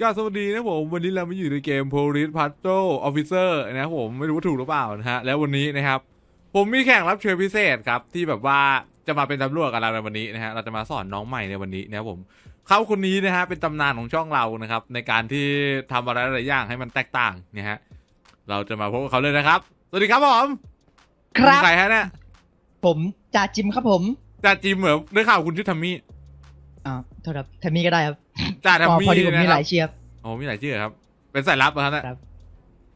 ก็สวัสดีนะผมวันนี้เรามาอยู่ในเกม Police Patrol Officer นะครับผมไม่รู้ว่าถูกหรือเปล่านะฮะแล้ววันนี้นะครับ ผมมีแขกรับเชิญพิเศษครับ ที่แบบว่าจะมาเป็นตำรวจกับเราในวันนี้นะฮะเราจะมาสอนน้องใหม่ในวันนี้นะครับผมเขาคนนี้นะฮะเป็นตำนานของช่องเรานะครับ ในการที่ทำอะไรหลายอย่างให้มันแตกต่างนะฮะเราจะมาพบกับเขาเลยนะครับ สวัสดีครับผมครับณใครฮะเนี่ยผมจ่าจิมครับผมจ่าจิมเหรอได้ข่าวคุณชื่อทัมมี่ อ่าโทษครับแทมมี่ก็ได้ครับจ่าทัมพอมี่พอดีผมนะมีคหรัลาบยเชียร์ครับโอ้มีหลายชื่อครับ เป็นสายลับเหรอครับเนี่ยครับ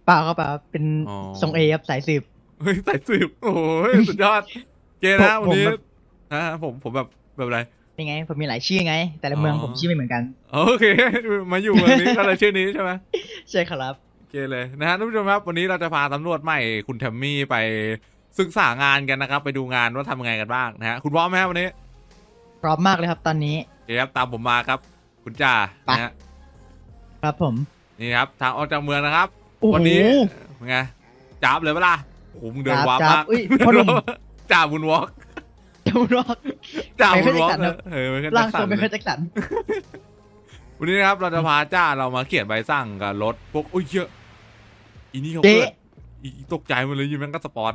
เปล่าครับเปล่าครับเป็นอ๋อทรงเอครับสายสืบเฮ้ยสายสืบโอ้ยสุดยอดเจนะผมวันนี้ผมแบบนะฮะผมผมแบบแบบอะไรนี่ไง ผมมีหลายชื่อไง แต่ละเมืองอ๋อผมชื่อไม่เหมือนกันโอเค มาอยู่เมืองนี้ก็เลยชื่อนี้ใช่ไหมใช่ครับโอเคเลยนะฮะท่านผู้ชมครับวันนี้เราจะพาตำรวจใหม่คุณแทมมี่ไปศึกษางานกันนะครับ ไปดูงานว่าทำยังไงกันบ้างนะฮะคุณพร้อมไหมครับวันนี้พร้อมมากเลยครับตอนนี้ โอเคครับตามผมมาครับ คุณจ่าไป นะฮะครับผม นี่ครับ ทางออกจากเมืองนะครับ โอ้โห วันี้เป็นไงจับเลยเปะล่าโอ้โหมึงเดินจับวาร์ปจับมากอุ้ยพ่อหนุ่ม จ่าบุญวอล์กจะรอก จ่าไม่บุเคญยวอล์จะกตัดครับเออไม่เคยร่างตัทดรงเป็นเคยแจ็คสัน วันนี้นะครับ เราจะพาจ้าเรามาเขียนใบสั่งกับรถพวกอุ้ยเยอะอีนี่เขาเจ๊เกิดอีอีตกใจหมันเลยยิงแม่งก็สปอน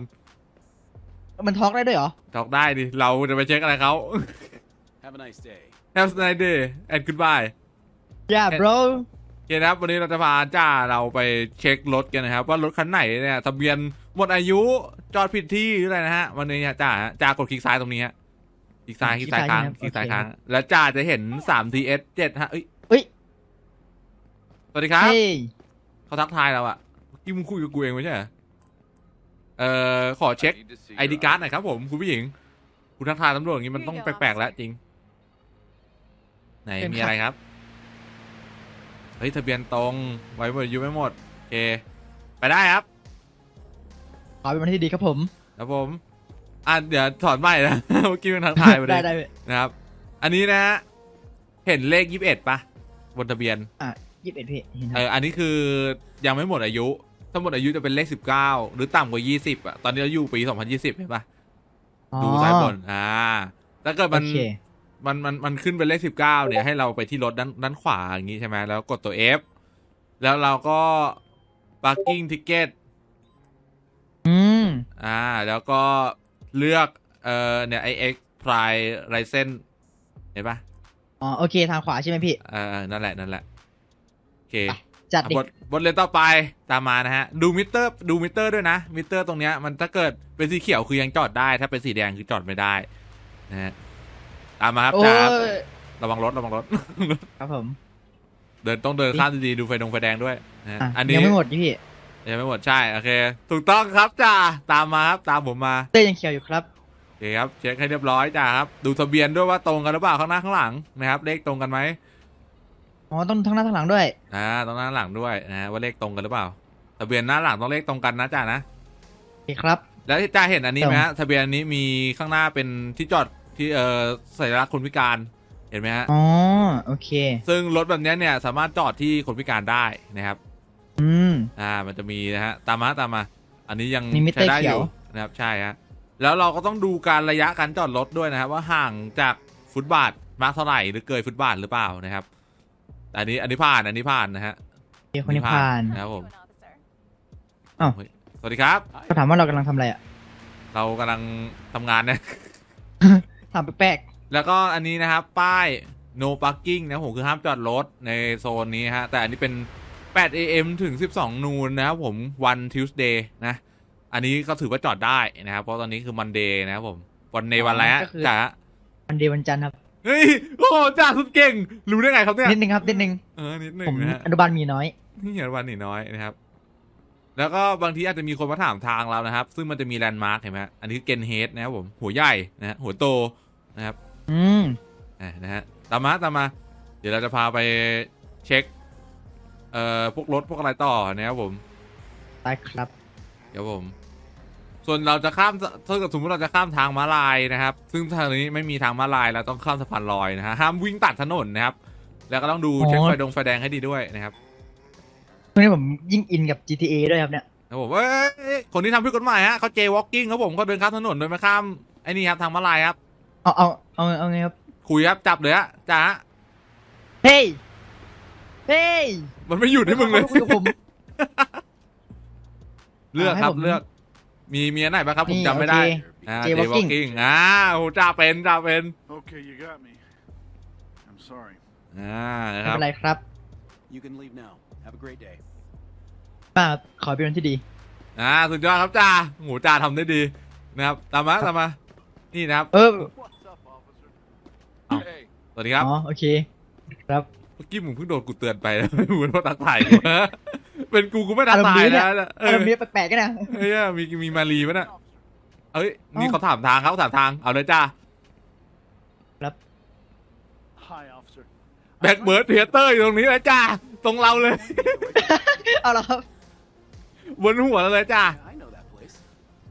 มันท้องได้ด้วยเหรอตอกได้ดิเราจะไปเช็คอะไรเขา Have a nice day. Have a nice day and goodbye yeah bro โอเคนะครับวันนี้เราจะพาจ้าเราไปเช็ครถกันนะครับ ว่ารถคันไหนเนี่ยทะเบียนหมดอายุจอดผิดที่หรืออะไรนะฮะวันนี้ฮะจ้าฮะจ้ากดคลิกซ้ายตรงนี้ฮะคลิกซ้ายคลิกซ้ายค้างคลิกซ้ายค้างแล้วจ้าจะเห็น 3TS 7ฮะเอ้ยเฮ้ยสวัสดีครับเฮ้ยเขาทักทายเราอะเมื่อกี้มึงคุยกับกูเองไม่ใช่เหรอเอ่อขอเช็ค Need to see ไอดี your การ์ดหน่อยครับผมคุณผู้หญิง คุณทักทายตำรวจอย่างนี้มันต้องแปลกๆแล้วจริง ไหนเป็นมีครับอะไรครับ เฮ้ยทะเบียนตรงไว้หมดอายุไม่หมดโอเคไปได้ครับ ขอเป็นวันที่ดีครับผม ครับผมอะเดี๋ยวถอนใหม่นะ เมื่อกี้มันทักทายไปเลได้ยได้นะครับ อันนี้นะฮะเห็นเลขยี่สิบเอ็ดปะบนทะเบียนอะยี่สิบเอ็ดพี่เห็นคเอรับอ อันนี้คือยังไม่หมดอายุ ถ้าหมดอายุจะเป็นเลขสิบเก้าหรือต่ำกว่ายี่สิบอะตอนนี้เราอยู่ปีสองพันยี่สิบเห็นปะ อ๋อ ดูซ้ายบนอ่า ถ้าเกิดมันโอเค มันมันมันขึ้นเป็นเลขสิบเก้าเนี่ยให้เราไปที่รถด้านด้านขวาอย่างนี้ใช่ไหมแล้วกดตัว F แล้วเราก็ parking ticket อืมอ่า แล้วก็เลือกเอ่อเนี่ย ix prime license เห็นปะอ๋อโอเคทางขวาใช่ไหมพี่ เออนั่นแหละนั่นแหละ โอเคจัดดิบทบทเรียนต่อไปตามมานะฮะ ดูมิเตอร์ ดูมิเตอร์ด้วยนะ มิเตอร์ตรงเนี้ยมันถ้าเกิดเป็นสีเขียวคือยังจอดได้ ถ้าเป็นสีแดงคือจอดไม่ได้นะฮะ ตามมาครับโอ้จ้าครับยระวังรถระวังรถ ครับผมเดินต้องเดินข้ามดีๆดูไฟดงไฟแดงด้วยนะฮะอะอันนี้ยังไม่หมดพี่ยังไม่หมดใช่โอเค ถูกต้องครับจ้าตามมาครับตามผมมาเต้ยยังเขียวอยู่ครับ โอเคครับเช็คให้เรียบร้อยจ้าครับดูทะเบียนด้วยว่าตรงกันหรือเปล่าข้างหน้าข้างหลังนะครับเลขตรงกันไหมอ๋อต้องทั้งหน้าทั้งหลังด้วย อ่าตรงหน้าหลังด้วยนะฮะว่าเลขตรงกันหรือเปล่า ทะเบียนหน้าหลังต้องเลขตรงกันนะจ้านะ โอเคครับ แล้วจ้าเห็นอันนี้ไหมฮะทะเบียนอันนี้มีข้างหน้าเป็นที่จอด ที่เอ่อสัญลักษณ์คนพิการเห็นไหมฮะอ๋อโอเค ซึ่งรถแบบเนี้ยเนี่ยสามารถจอดที่คนพิการได้นะครับ อืมอ่ามันจะมีนะฮะตามมาตามมา อันนี้ยังมีมิเตอร์ใช้ได้เขีอยวยู่นะครับใช่ฮะแล้วเราก็ต้องดูการระยะการจอดรถด้วยนะครับว่าห่างจากฟุตบาทมากเท่าไหร่หรือเกินฟุตบาทหรือเปล่านะครับแต่อันนี้อันนี้ผ่านอันนี้ผ่านนะฮะโอเคคนนี้ผ่านนะครับผมอ้าวเฮ้ยสวัสดีครับเขาถามว่าเรากำลังทำอะไรอะเรากำลังทำงานนะ ถามแปลกแล้วก็อันนี้นะครับ ป้าย no parking นะผมคือห้ามจอดรถในโซนนี้ฮะ แต่อันนี้เป็น 8 am ถึง 12 นูนนะครับผมวัน Tuesday นะ อันนี้ก็ถือว่าจอดได้นะครับ เพราะตอนนี้คือ Monday นะครับผม วันในวันแล้วจ้าๆวันเดียววันจันทร์ครับ เฮ้ย โอ้โหจ้าสุดเก่ง รู้ได้ไงครับเนี่ย นิดนึงครับ นิดนึง เออ นิดหนึ่ผงมนะฮะอนุบาลมีน้อยนี่เห็นวันนี่น้อยนะครับ แล้วก็บางทีอาจจะมีคนมาถามทางเรานะครับ ซึ่งมันจะมีแลนด์มาร์คเห็นไหมฮะอันนี้คือเกนเฮดนะครับผม หัวใหญ่นะฮะหัวโต นะครับ อืมอะนะฮะตามมาตามมา เดี๋ยวเราจะพาไปเช็ค เอ่อพวกรถพวกอะไรต่อนะครับผม ได้ครับเดี๋ยวผม ส่วนเราจะข้ามถ้าเกิดสมมติเราจะข้ามทางม้าลายนะครับ ซึ่งทางนี้ไม่มีทางม้าลายเราต้องข้ามสะพานลอยนะฮะห้ามวิ่งตัดถนนนะครับ แล้วก็ต้องดูเช็คไฟดงไฟแดงให้ดีด้วยนะครับช่วงนี้ผมยิ่งอินกับ GTA ด้วยครับเนี่ยครับผมเอ้ยคนที่ทำผิดกฎหมายฮะเขาเจวอล์กิ้งครับผมเขาเดินข้ามถนนโดยไม่ข้ามไอ้นี่ครับทางม้าลายครับ เอาเอาเอาเอาไงครับ คุยครับจับเลยฮะจ้าเฮ้ย เฮ้ยมันไม่หยุดให้มึงเลย คุยกับผม เลือกครับให้ผมเลือก มีมีอันไหนบ้างครับผมนี่จำไม่ได้โอเคอ่า Jaywalking Jaywalking อ่าโอ้จ่าเป็นจ่าเป็น Okay, you got me. I'm sorry. อ่านะไม่ครับ เป็นไรครับ You can leave now. Have a great day. ป้าครับขอเป็นวันที่ดี อ่าสุดยอดครับจ่าโหจ่าทำได้ดีนะครับ ตามมาตามมา นี่นะครับ เออ What's up, officer? Oh. Hey. สวัสดีครับ อ๋อ โอเค ครับ เมื่อกี้มึงเพิ่งโดนกูเตือนไปแล้วมึงมาตักถ่ายกูนะเป็นกูกูไม่ตักถ่ายอารมณ์ดีเนี่นะยเออารอมณ์นี้แปลกๆกันนะเฮ้ยมีมีมารีปะเนี่ย Officer. เอ้ย นี่เอ้าเขาถามทางเขาถามทาง เอาเลยจ้า Hi, officer. แบ็กเบิร์ดเทเตอร์อยู่ตรงนี้เลยจ้า ตรงเราเลย เอาละครับ บนหัวเราเลยจ้า I know that place.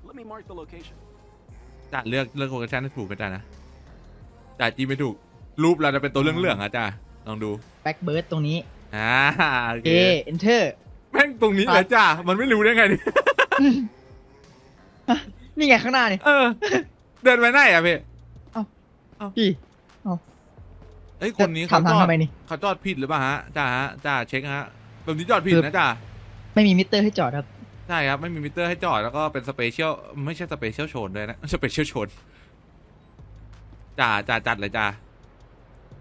Let me mark the location. จ้าเลือกเลือกโลเคชั่นให้ถูกกันจ้านะ จ้าจีไม่ถูก รูปเราจะเป็นตัวเรื่องเรื่องๆอะจ้าลองดูแบ็กเบิร์ดตรงนี้อ่าโอเอเคเอนเตอร์ แม่งตรงนี้เลยจ้ามันไม่รู้ได้ไงเนี่ยนี่ไงข้างหน้านี่ เออ เดินไปไหนอะพี่พี่เอ้ยคนนี้ถาเขามทางจอดทำไมนี่ เขาจอดผิดหรือเปล่าฮะจ้าฮะจ้าเช็คฮะแบบนี้จอดผิดคือนะจ้าไม่มีมิเตอร์ให้จอดครับ ใช่ครับไม่มีมิเตอร์ให้จอดแล้วก็เป็นสเปเชียลไม่ใช่สเปเชียลโชนด้วยนะสเปเชียลโชน จ้าจ้าจัดเลยจ้า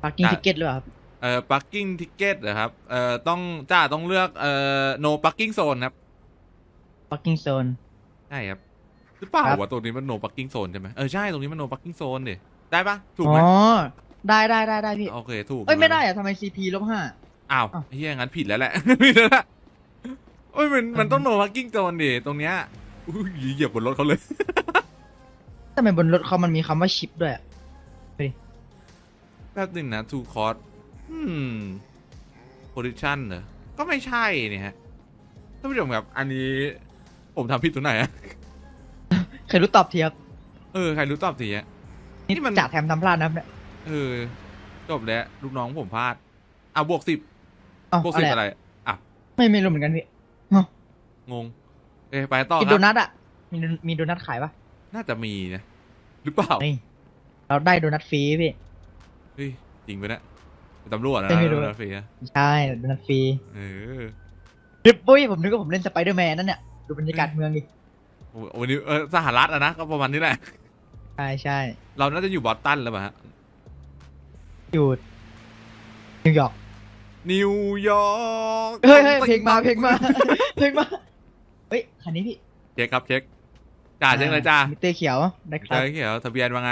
พาร์กิ้งอะทิเก็ตหรือเปล่าครับเอ่อ parking ticket เหรอครับ เอ่อ ต้องจ้าต้องเลือกเอ่อ no parking zone ครับพาร์กิ้งโซนใช่ครับ หรือเปล่าครับ วะตรงนี้มัน no parking zone ใช่ไหมเออ ใช่ ตรงนี้มัน no parking zone ดิได้ปะถูกอ๋ไหมอได้ได้ได้ได้พี่โอเค ถูกเอ้ยไม่ได้อะทำไมซีพีลบห้า อ้าวอ้าวเฮียงั้นผิดแล้วแหละ ผิดแล้วแหละโอ้ยมันมันต้อง no parking zone ดิตรงเนี้ยอุ้ยเหยียบบนรถเขาเลย ทำไมบนรถเขามันมีคำว่าชิปด้วยอะ แป๊บหนึงนะ to cost อืม position เหรอ ก็ไม่ใช่เนี่ยฮะท่านผู้ชมครับ อันนี้ผมทำผิดตรงไหนอะเคยรู้ตอบทีครับเออ ใครรู้ตอบทีอะ นี่นี่มัมัน นจ่าแถมทำพลาดนะครับเนี่ยเออ จบแล้วลูกน้องผมพลาด อะ บวกสิบเอ้าบวกอะสิบไรอะไรอะอะไม่ไม่รู้เหมือนกันพี่งงเอ้ยไปต่อกินคโดรับนัทอะมีมีโดนัทขายปะน่าจะมีนะ หรือเปล่า นี่ เราได้โดนัทฟรีพี่ เฮ้ยจริงไปนะเป็นตำรวจนะไม่รู้นะฟรีนะใช่โดนัทฟรีเออดิบปุ้ยผมนึกว่าผมเล่นสไปเดอร์แมนนั่นเนี่ยดูบรรยากาศเมืองดิวันนี้เออสหรัฐอะนะก็ประมาณนี้แหละ ใช่ใช่เราน่าจะอยู่บอสตันแล้วป่ะฮะอยู่นิวยอร์กนิวยอร์กเฮ้ยเฮ้ยเพลงมาเพลงมาเพลงมาเฮ้ยคันนี้พี่เช็คครับเช็คจ้าเช็คเลยจ้ามิเตอร์เขียวได้ครัเจบอเขียวทะเบียนว่าไง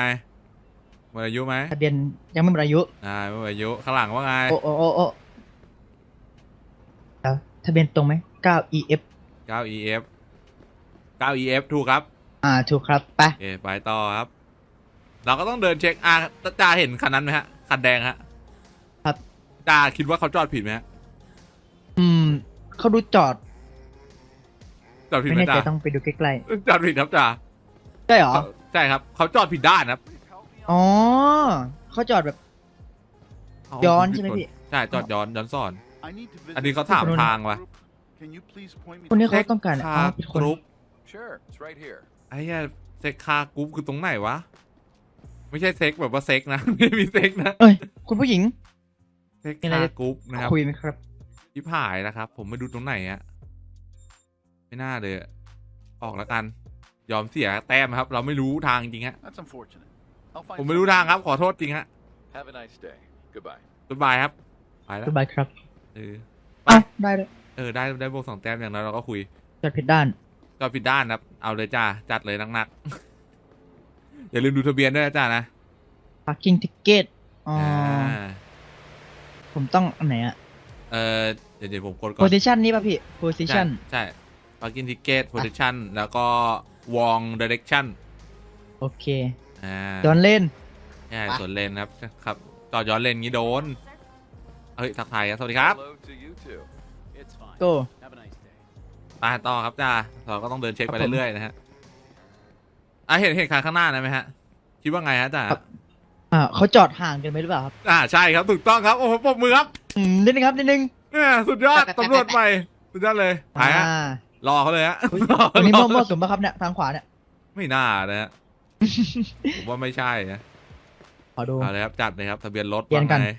หมดอายุไหมทะเบียนยังไม่หมดอายุอ่าไม่หมดอายุข้างหลังว่าไงโอ้โอ้โอ้โอ้แล้วทะเบียนตรงไหม9 EF 9 EF 9 EF ถูกครับ อ่าถูกครับไปโอเคไปต่อครับ เราก็ต้องเดินเช็คอะจ่าเห็นคันนั้นไหมฮะคันแดงฮะครับจ่าคิดว่าเขาจอดผิดไหมฮะอืมเขาดูจอดจอดผิดไม่ไหมแน่ใจจ่าต้องไปดูใกล้จอดผิดครับจ่าๆใช่เหรอใช่ครับเขาจอดผิดด้านครับ อ๋อเขาจอดแบบ ย้อนใช่ไหมพี่ ใช่จอดย้อนย้อนสอน I need to visit อันนี้เขาถามทางว่ะ Can you please point me คนนี้ to เขาต้องการคาอ๋อเป็นกคนรุ๊ป Sure, it's right here. ไอ้เหี้ยเซ็กคากรุ๊ปคือตรงไหนวะ ไม่ใช่เซ็กแบบว่าเซ็กนะ ไม่มีเซ็กนะ เอ้ย คุณผู้หญิง เซ็กมีอะไรคาจะ กรุ๊ปนะครับคุยไหมครับชิบหายนะครับ ผมไม่ดูตรงไหนอะไม่น่าเลยอะออกแล้วกัน ยอมเสียแต้มครับ เราไม่รู้ทางจริงฮะ That's unfortunate. I'll find ผมไม่รู้ทางครับ ขอโทษจริงฮะ Have a nice day. Goodbye. บ๊ายบายครับ ไปแล้วสบายครับ เออไปอ้าวได้เลยเออ ได้ได้บวกสองแต้มอย่างน้อยเราก็คุยจอดผิดด้าน ก็ผิดด้านครับ เอาเลยจ้า จัดเลยหนักๆ อย่าลืมดูทะเบียนด้วยนะจ้านะ parking ticket อ๋ออ่อาผมต้องอันไหนอะ เออเดี๋ยวเดี๋ยวผมกดก่อน position นี่ป่ะพี่ position ใช่ parking ticket position แล้วก็ wrong direction โอเค อ่าย้อนเล่น ใช่ไปสวนเลนครับครับจอดย้อนเลนงี้โดนเฮ้ยทักทายครับสวัสดีครับ Hello to you too. It's fine. go Have a nice day. ไปต่อครับจ้าเราก็ต้องเดินเช็คไปครับผม เรื่อยๆนะฮะอะเห็นเห็นคันข้างหน้านะไหมฮะ คิดว่าไงฮะจ้าครับอ่าเขาจอดห่างกันไหมหรือเปล่าครับอ่าใช่ครับถูกต้องครับโอ้โหปรบมือครับอืมนิดนึงครับนิดนึงเนี่ยสุดยอดไปไปไปตำรวจใหม่สุดยอดเลยถ่ายฮะอ่ารอเขาเลยฮะอุ๊ยรอวันนี้รมั่อวมั่วสุมป่ะครับเนี่ยทางขวาเนี่ยไม่น่านะฮะ ผมว่าไม่ใช่นะขอดูเอาเลยครับจัดเลยครับทะเบียนรถเปลี่ยนกัน ว่าไง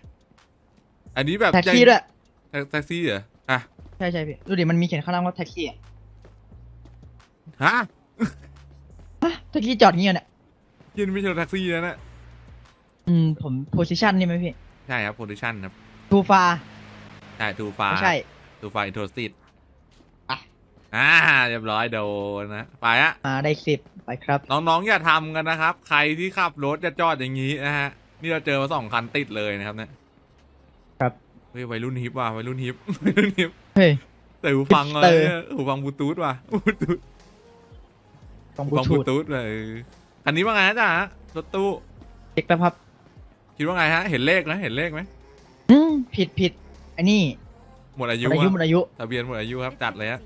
อันนี้แบบแท็กซี่ด้วยแแท็กแท็กซี่เหรออะใช่ใช่พี่ ดูดิ มันมีเขียนข้างล่างว่าแท็กซี่อะฮะฮะแท็กซี่จอดเงี้ยเนี่ย ยินไม่ใช่รถแท็กซี่แล้วนะอืม ผมโพสิชันนี่ไหมพี่ใช่ครับโพซิชันครับทูฟาใช่ทูฟาไม่ใช่ ทูฟาอินโทรสติดอะ อ่าเรียบร้อยโดนนะไปอะมาได้สิบไปครับ น้องๆอย่าทำกันนะครับ ใครที่ขับรถจะจอดอย่างนี้นะฮะนี่เราเจอมาสองคันติดเลยนะครับเนี่ยครับเฮ้ยวัยรุ่นฮิปว่ะวัยรุ่นฮิปวัยรุ่นฮิปเฮ้ยแต่หูฟังอะไร Hipster เนี่ยหูฟังบลูทูธว่ะบลูทูธต้องหูบูฟังบทูลูธทูธเลยอันนี้ว่าไงฮะจ๊ะรถตู้เช็คแป๊บครับคิดว่าไงฮะ เห็นเลขนะเห็นเลขไหมอืมผิดผิดอันนี้หมดอาหยุมดอายุหมดอะอายุทะเบียนหมดอายุครับจัดเลยฮะ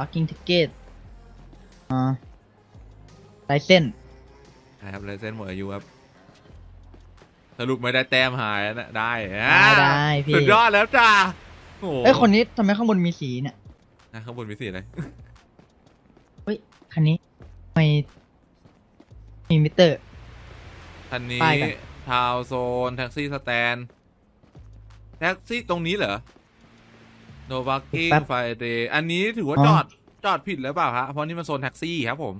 parking ticket อ่าลายเส้นนะครับเลยเส้นหมดอายุครับ สรุปไม่ได้แต้มหายนะ ได้อ่าได้ได้พี่สุดยอดแล้วจ้าโอ้โหเอ้ยคนนี้ทำไมข้างบนมีสีเนี่ยนะข้างบนมีสีอะไรเฮ้ย คันนี้ไม่มีมิเตอร์ คันนี้ป้ายกันทาวโซน แท็กซี่สแตน แท็กซี่ตรงนี้เหรอ โนวากิ้งไฟเดย์อันนี้ถือว่าจอดจอดผิดหรือเปล่าฮะเพราะนี่มันโซนแท็กซี่ครับผม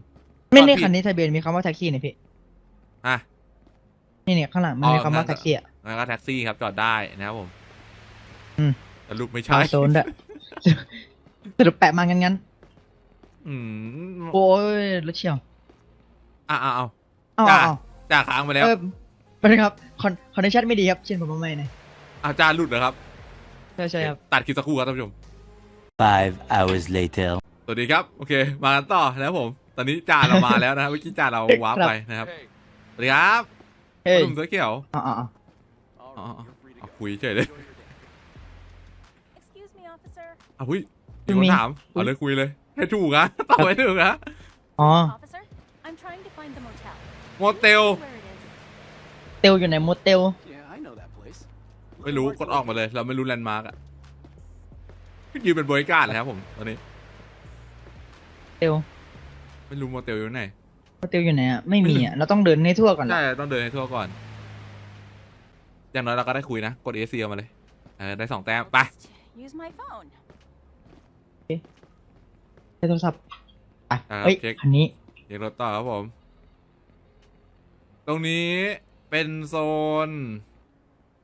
ไม่ในจอดผิดคันนี้ทะเบียนมีคำว่าแท็กซี่เนี่ยพี่อะ นี่เนี่ยข้างหลังมันอ๋อมีคำว่างั้น แท็กซี่อะแล้วก็แท็กซี่ครับจอดได้นะครับผมอืมสรุปไม่ชาใช่โซนด้วยสรุปแปะมางั้นงั้นอืมๆโอ้ยรถเฉียวอะเอาเอาเอาจ้าเอาจ้าค้างไปแล้วเออไปเลยครับคอนคอนเนคชั่นไม่ดีครับเช่นผมมาใหม่หน่อยอาจารย์หลุดเหรอครับใช่ใช่ครับ ตัดคลิปสักครู่ครับท่านผู้ชม Five hours later. สวัสดีครับ โอเค มากันต่อนะครับผม ตอนนี้จ่าเรามาแล้วนะครับเมื่อกี้จ่าเราวาร์ปไปนะครับ Hey, สวัสดีครับเฮ้ยหนุ่มเสื้อเขียวเอ๋อา all Oh, right, oh, you're free to เอา go. คุยเฉยเลย Enjoy your day. Excuse me, officer. เอาหุ้ยมีคนถามเอาเลยคุยเลย ให้ถูกนะตอบให้ถูกนะอ๋อ Officer, I'm trying to find the motel. โมเตล Where it is. เตลอยู่ไหนโมเตล ไม่รู้กดออกมาเลย เราไม่รู้แลนด์มาร์กอะยืนเป็นบริการเลยครับผมตอนนี้ เตลไม่รู้โมเตลอยู่ไหนโมเตลอยู่ไหนอะไม่มีอะเราต้องเดินให้ทั่วก่อนเหรอใช่ต้องเดินให้ทั่วก่อน อย่างน้อยเราก็ได้คุยนะ กดเอซีมาเลยเออได้สองแต้มไป Just use my phone. ใช้โทรศัพท์ไปอ่าเฮ้ยเช็ค คันนี้เดี๋ยวรถต่อครับผม ตรงนี้เป็นโซน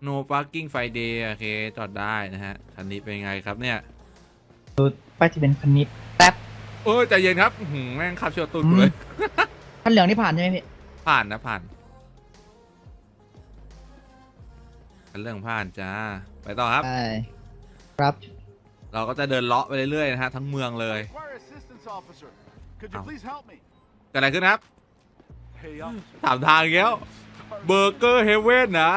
no parking Friday โอเค จอดได้นะฮะ คันนี้เป็นไงครับเนี่ยป้ายทะเบียนคันนี้แป๊บโอ้ยใจเย็นครับอื้อหือแม่งขับเชียวตูดกูเลย คันเหลืองนี่ผ่านใช่ไหมพี่ ผ่านนะผ่านเป็นเรื่องผ่านจ้า ไปต่อครับ ใช่ครับ เราก็จะเดินเลาะไปเรื่อยๆนะฮะทั้งเมืองเลย Require assistance, officer. Could you Oh. please help me? เกิดอะไรขึ้นครับ Hey, officer. ถามทางอีกแล้ว เบอร์เกอร์เฮเว่นนะ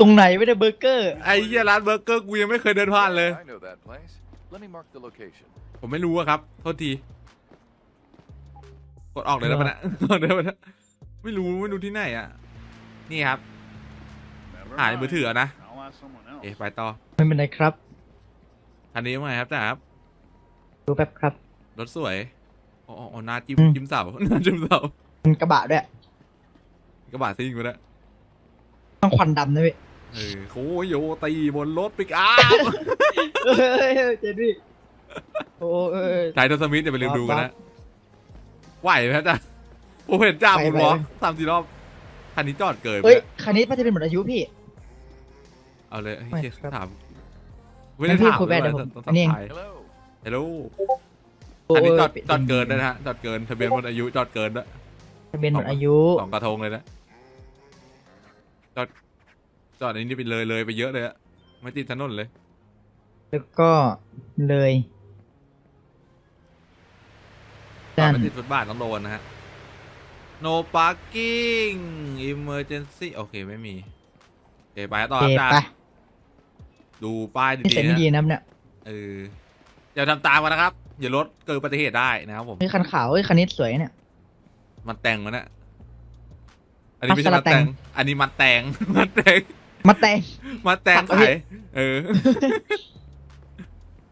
ตรงไหนไม่ได้เบอร์เกอร์ ไอ้เหี้ยร้านเบอร์เกอร์กูยังไม่เคยเดินผ่านเลย I know that place. Let me mark the location. ผมไม่รู้อะครับ โทษที กดออกเลยแล้วปะเนะ กดได้ปะเนะไม่รู้ไม่รู้ที่ไหนอะนี่ครับ Never หายมือถือเอานะ I'll ask someone else. เอ๊ะไปต่อไม่เป็นไรครับ อันนี้ว่าไงครับจ้าครับ ดูแป๊บครับ รถสวยโอ้โอ้โอ้หน้าจิ้มอืม จิ้มเสาหน้าจิ้มเสาเป็นกระบะด้วยกระบะซิ่งไปแล้วต้องควันดำนะพี่ เออโคโยตีบนรถปิกอัพเฮ้ยเจดี้โอ้เอ้ยไททอสมิธอย่าไปลืมดูกันครันะบไหวไหมครับจ้าผมเห็นจ้าไหวผมไหวล้อสามสี่รอบคันนี้จอดเกินไปเฮ้ยแล้วคันนี้ป้ายทะเบียนหมดอายุพี่ เอาเลยไม่เฮ้ยครับถามงั้นพี่ถามคุยไปลเดี๋ยวผมต้องอันนี้เองถ่าย Hello. ฮัลโหลโอ้อันนี้จอดปิจอดเกินด้วยนะฮะจอดเกินทะเบียนหมดอายุจอดเกินด้วยทะเบียนหมดอายุสองกระทงเลยนะจอด จอดอันนี้ไปเลยเลยไปเยอะเลยอะไม่ติดถนนเลย แล้วก็เลยจอดด้านไม่ติดฟุตบาทต้องโดนนะฮะ no parking emergency โอเค ไม่มีโอเคไปต่อโอคเครับจ้าไปดูป้ายนี่ดีเสร็จๆไม่นะ ดีนะครับเนี่ยเอออย่าทำตามกันนะครับ อย่ารถเกิดอุบัติเหตุได้นะครับผม เฮ้ยคันขาวเฮ้ยคันนี้สวยเนี่ย มันแต่งมันนะอันนี้ไม่ใช่มัมันนสลัดแต่แต่ง ง อันนี้มันแต่ง มันแต่ง มาแต่ง มาแต่งขับเอาขาพี่ยเออ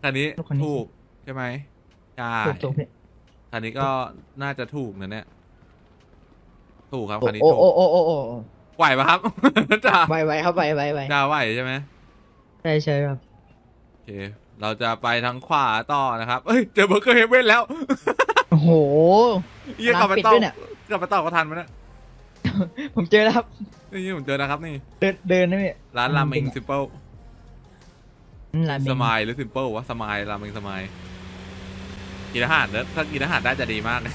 คันนี้ลูกคันนี้ถูกใช่ไหมใช่ถูกถูกพี่คันนี้ก็น่าจะถูกนะเนี่ย ถูกครับโอ้คันนี้โอ้ถูกโอ้โอ้โอ้โอ้ไหวปะครับจ้าไวไวครับไวไวไวจ้าไหวใช่ไหมใช่ใช่ครับโอเค เราจะไปทางขวาต่อนะครับ เอ้ยเจอเบอร์เกอร์เฮเว่นแล้ว โอ้โหเยี่ยกลับไปร้านปิดต่อด้วยเนี่ยกลับไปต่อก็ทันไหมนะ ผมเจอแล้วครับ นี่ผมเจอนะครับนี่ เดินเดินนะพี่ร้านราเมงซิมเปิลอืมร้านเมสงมายหรือซิมเปิลวะสมายราเมงสมายกินอาหารเนอะถ้ากินอาหารได้จะดีมากเลย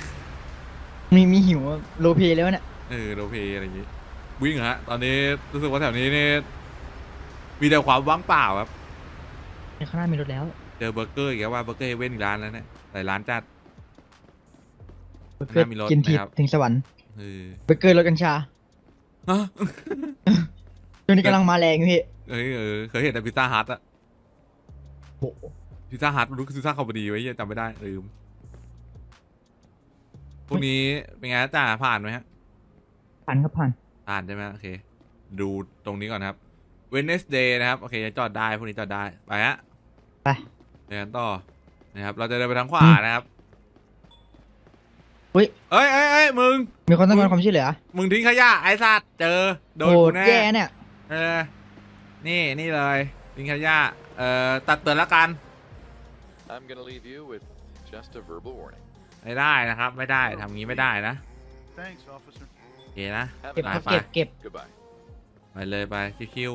มีมีหิวอะโลเพแล้วเนี่ยเออโรลเพลย์อะไรอย่างงี้วิ่งเหรอฮะ ตอนนี้รู้สึกว่าแถวนี้นี่มีแต่ความว่างเปล่าครับในข้างหน้ามีรถแล้ว เจอเบอร์เกอร์อีกแล้วว่าเบอร์เกอร์เฮเว่นอีกร้านแล้วเนี่ยหลายร้านจัดเบอร์เกอร์หน้ามีรถกินทีนะครับถึงสวรรค์ เออเบอร์เกอร์รสกัญชาฮะช่วงนี้กำลังมาแรงอยู่พี่เอ้ยเออเคยเห็นแต่พิซซ่าฮัทอะโอ้โหพิซซ่าฮัทมันรู้คือพิซซ่าคอมพานีไว้เหี้ยจำไม่ได้ลืมพวกนี้เป็นไงจ้าผ่านไหมฮะ ผ่านครับผ่านผ่านใช่ไหมโอเค ดูตรงนี้ก่อนนะครับ Wednesday นะครับโอเคจะจอดได้พวกนี้จอดได้ไปฮะไปเดินต่อนะครับ เราจะเดินไปทางขวานะครับ อุ๊ย เอ้ยเอ้ยเอ้ยมึง มีคนต้องการความช่วยเหลือมึงทิ้งขยะไอ้สัตว์เจอ โดนโอ้กูแน่แย่เนี่ยเออ นี่นี่เลยทิ้งขยะเอ่อตัดเตือนละกัน I'm gonna leave you with just a verbal warning. ไม่ได้นะครับ ไม่ได้ทำงี้ไม่ได้นะ Thanks, officer. โอเคนะ Have เก็บ a ครับไป nice เก็บเก็บ Goodbye. ไปเลยไปคิ้ว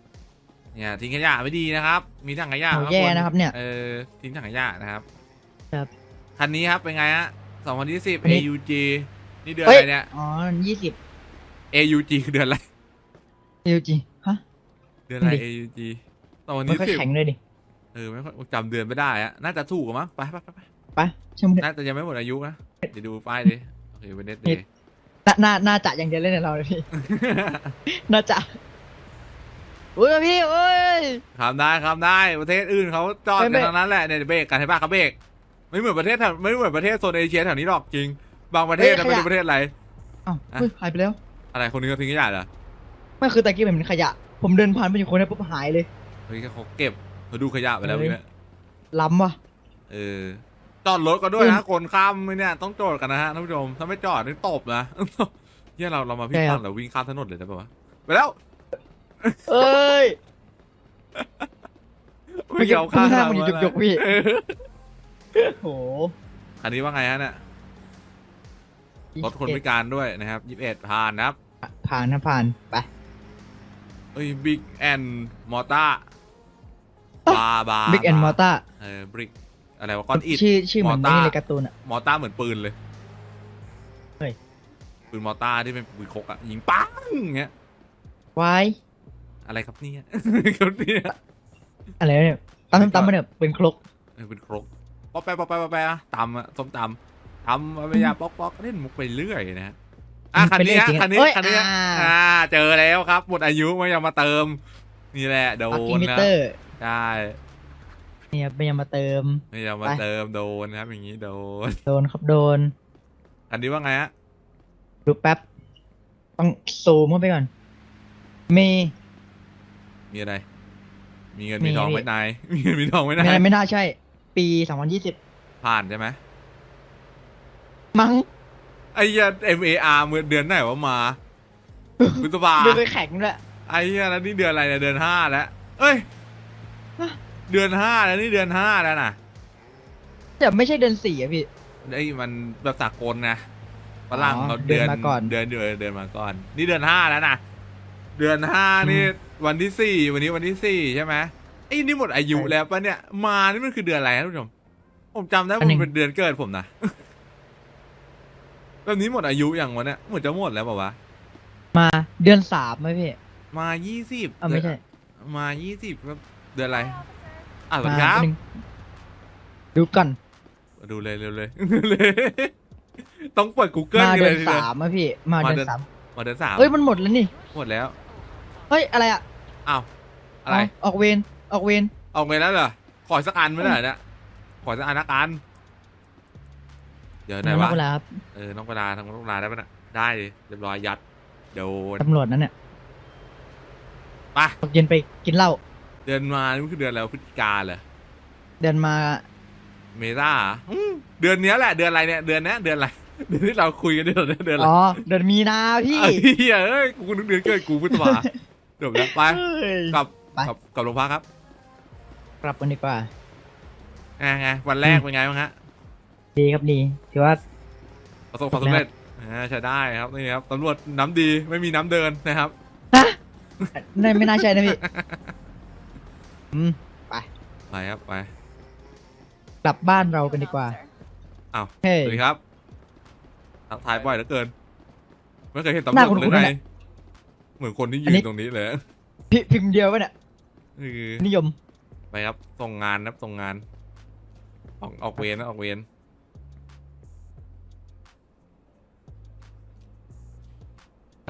ๆเนี่ยทิ้งขยะไม่ดีนะครับ มีถังขยะโอ้ข้างแย่บนะครับเนี่ย เออทิ้งถังขยะนะครับครับ คันนี้ครับเป็นไงฮะ 2020อันนี้ AUG นี่เดือนเฮ้อะยไรเนี่ย อ๋อยี่สิบ AUG คือเดือนอะไรเอลจีฮะ เดือนอะไร ดิ AUG ไม่ค่อย2020แข็งเลยดิ เออไม่ค่อยจำเดือนไม่ได้อะน่าจะถูกกว่ามั้งไปไปไปไปไปช่างมันเถอะน่าจะยังไม่หมดอายุนะเดี๋ยวดูป้ายดิโอเคเวนเดย์ น่าน่าน่าจะอย่างเดียวเล่นกับเราเลยพี่ น่าจะโอ้ยพี่โอ้ยทำได้ทำได้ประเทศอื่นเขาจอดไม่กัไม่นทั้งนั้นแหละเนี่ยเบรกกันให้บ้าเขาเบรก ไม่เหมือนประเทศแถวไม่เหมือนประเทศโซนเอเชียแถวนี้หรอกจริง บางประเทศนะไม่รู้ประเทศอะไร อ้าวอะ เฮ้ยหายไปแล้วอะไรคนนึงก็ทิ้งขยะเหรอไม่คือตะกี้ผมเห็นขยะ ผมเดินผ่านไปอยู่คนนั้นปุ๊บหายเลยเฮ้ยเขาเก็บเขาดูขยะไปแล้วเฮ้ยเนี่ยล้ำว่ะ เออจอดรถก็ด้วยอืนะมคนข้ามไม่เนี่ยต้องจอดกันนะฮะท่านผู้ชมถ้าไม่จอดนี่ตบนะเฮียเราเรามาวิ่งใช่ครัข้าบมเราวิ่งข้ามถนนเลยได้ปะวะไปแล้วเอ้ยไม่ยอมข้ามเมื่อกี้ข้างหน้ามันหยกๆพี่ เออ โหอันนี้ว่าไงฮะเนี่ยรถคนพิการด้วยนะครับยี่สิบเอ็ดผ่านนะครับ ผ่านนะผ่านไปเอ้ยบิ๊กแอนมอต้าบาบาบิ๊กแอนมอต้าเออบิ๊กอะไรวะก้อนอิดชื่อชื่อเหมือนมอต้านี่ในการ์ตูนอะมอต้าเหมือนปืนเลยเฮ้ยปืนมอต้าที่เป็นปืนคกอะยิงปังอย่างเงี้ยไว้อะไรครับเนี่ยครับเนี่ยอะไรเนี่ยตำตำมาเนี่ยเป็นครกเออเป็นครก ป๊อปแปะป๊อปแปะป๊อปแปะตำอะส้มตำตำไปยาป๊อกป๊อกเล่นมุกไปเรื่อยนะฮะอะคันนี้ฮะคันนี้คันนี้ฮะอ่า เจอแล้วครับหมดอายุไม่ยอมมาเติม นี่แหละโดปาร์กิ้นมินะเตอร์ใช่เนี่ยไปยังมาเติมไม่ยอมมาไปเติมโดนครับอย่างนี้โดน โดนครับโดน อันนี้ว่าไงฮะดูแป๊บ ต้องซูมเข้าไปก่อน มี มีอะไร มีเงินมีมีทองพี่ไว้นายมีเงินมีทองไว้ไม่นายไม่น่าใช่ ปีสองพันยี่สิบผ่านใช่ไหมมั้งไอ้เหี้ย MAR เมื่อเดือนไหนวะมาพฤษภาดูไปแข็งด้วยไอ้เหี้ยแล้วนี่เดือนอะไรเนี่ยเดือนห้าแล้วเอ้ยฮะเดือนห้าแล้วนี่เดือนห้าแล้วนะแต่ไม่ใช่เดือนสี่อะพี่ไอ้มันแบบสากลนะฝรั่งอ๋อเขาเดือนมาก่อนเดือนเดือนเดือนมาก่อน นี่เดือนห้าแล้วนะเดือนห้านี่วันที่สี่วันนี้วันที่สี่ใช่ไหม ไอ้นี่หมดอายุแล้วปะเนี่ย มานี่มันคือเดือนอะไรนะท่านผู้ชม ผมจำได้ว่ามันเป็นเดือนเกิดผมนะ แบบนี้หมดอายุอย่างวะเนี่ยเหมือนจะหมดแล้วเปล่าวะ มาเดือนสามไหมพี่มายี่สิบอะไม่ใช่มายี่สิบเดือนอะไร Hi, officer. อะสวัสมาดีครับหนึ่งดูก่อนดูเลยเร็วเลยเลย ต้องเปิด Google มากันเดืเลอยนทีเดียวสามอะพี่ มามาเดือนเดือนสามมาเดือนสามเฮ้ยมันหมดแล้วนี่หมดแล้ว เฮ้ยอะไรอะอ้าวอะไรอ๋อออกเวร ออกเวรออกไปแล้วเหรอขอสักอันไม่ได้เหรอเนี่ยขอสักอันนักอันเดี๋ยวไหนน้องวะ เวลาครับเออน้องเวลาทางน้องเวลาได้ปะน่ะได้ดิเรียบร้อยยัดเดี๋ยวตำรวจนั่นเนี่ยไปตกเย็นไปกินเหล้าเดือนมานี่มันคือเดือนอะไรวะพฤศจิกาเหรอเดินมาเมษาอืมเดือนเนี้ยแหละเดือนอะไรเนี่ยเดือนเนี้ยเดือนอะไรเดือนที่เราคุยกันเดือนเนี้ยเดือนอะไรอ๋อเดินมีนาพี่ไอ้เหี้ยเอ้ยกูนึกเดือนเกิดกูพฤษภาจบแล้วไปเฮ้ยกลับไปกับกับโรงพักครับ กลับกันดีกว่าไงไงวันแรกเป็นไงบ้างฮะดีครับดีถือว่าประสบความสำเร็จอ่าใช้ได้ครับนี่ครับตำรวจน้ำดีไม่มีน้ำเดินนะครับฮะไม่ไม่น่าใช่นะพี่อืมไปครับไป กลับบ้านเรากันดีกว่า officer. อ้าวเฮ้ยสวัสดีครับทักทายบ่อยเหลือเกินไม่เคยเห็นตำรหน้าวจคุ้นๆหรือไงเนี่ยเหมือนคนที่ยือันนนี้ตรงนี้เลยพิพิมพ์เดียวปะเนี่ยเออนิยม ไปครับส่งงานครับส่งงาน ออกออกเวรนะออกเวร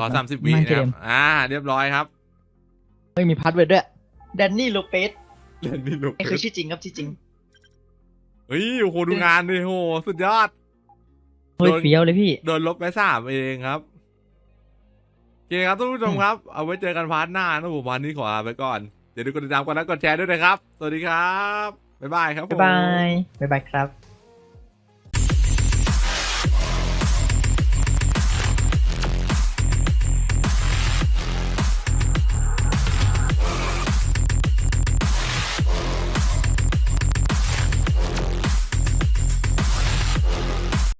รอสามสิบวินั่งนะเกครับมอ่า เรียบร้อยครับ ไม่มีพาสเวิร์ดด้วยแดนนี่โลเปสเล่นนี่ลูกนี่คือชื่อจริงครับชื่อจริง เฮ้ย โอ้โห ดูงานดิโห สุดยอด เฮ้ยโดนเฟี้ยวเลยพี่ โดนลบไปสามเองครับโอเคครับท่านผู้ชมครับ เอาไว้เจอกันพาร์ทหน้านะผมวันนี้ขอลาไปก่อน เดี๋ยวดูกดติดตามกันแล้วกดแชร์ด้วยนะครับ สวัสดีครับ บ๊ายบายครับผม บ๊ายบาย บ๊ายบายครับ